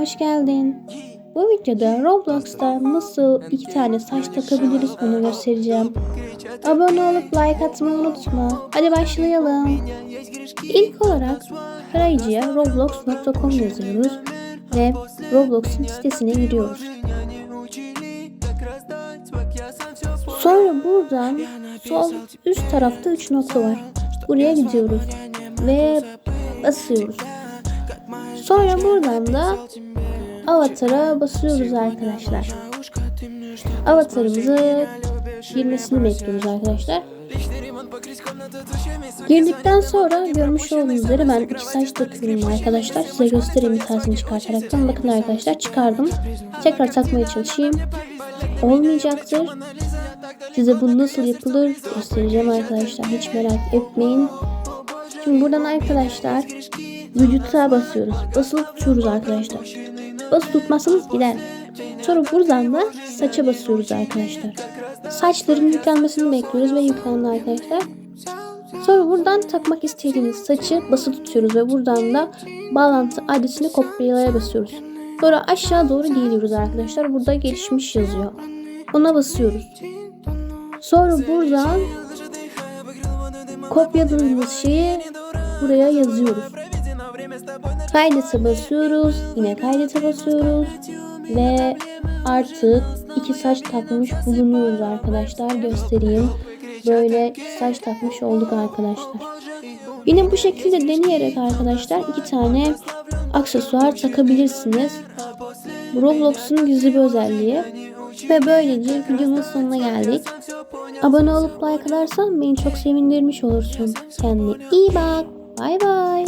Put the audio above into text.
hoş geldin. Bu videoda Roblox'ta nasıl iki tane saç takabiliriz onu göstereceğim. Abone olup like atmayı unutma. Hadi başlayalım. İlk olarak tarayıcıya roblox.com yazıyoruz ve Roblox'un sitesine giriyoruz. Sonra buradan sol üst tarafta 3 nokta var. Buraya gidiyoruz ve basıyoruz. Sonra buradan da avatara basıyoruz arkadaşlar. Avatarımızı girmesini bekliyoruz arkadaşlar. Girdikten sonra görmüş olduğunuz üzere ben iki saç takıyorum arkadaşlar. Size göstereyim bir tanesini çıkartaraktan. Bakın arkadaşlar çıkardım. Tekrar takmaya çalışayım. Olmayacaktır. Size bu nasıl yapılır göstereceğim arkadaşlar. Hiç merak etmeyin. Şimdi buradan arkadaşlar vücuta basıyoruz. Basılı tutuyoruz arkadaşlar. Basılı tutmazsanız gider. Sonra buradan da saça basıyoruz arkadaşlar. Saçların yüklenmesini bekliyoruz ve yüklendi arkadaşlar. Sonra buradan takmak istediğiniz saçı basılı tutuyoruz ve buradan da bağlantı adresini kopyalaya basıyoruz. Sonra aşağı doğru geliyoruz arkadaşlar. Burada gelişmiş yazıyor. Ona basıyoruz. Sonra buradan kopyaladığımız şeyi buraya yazıyoruz. Kaydete basıyoruz. Yine kaydete basıyoruz. Ve artık iki saç takmış bulunuyoruz arkadaşlar. Göstereyim. Böyle saç takmış olduk arkadaşlar. Yine bu şekilde deneyerek arkadaşlar iki tane aksesuar takabilirsiniz. Roblox'un gizli bir özelliği. Ve böylece videonun sonuna geldik. Abone olup like atarsan beni çok sevindirmiş olursun. Kendine iyi bak. Bay bay.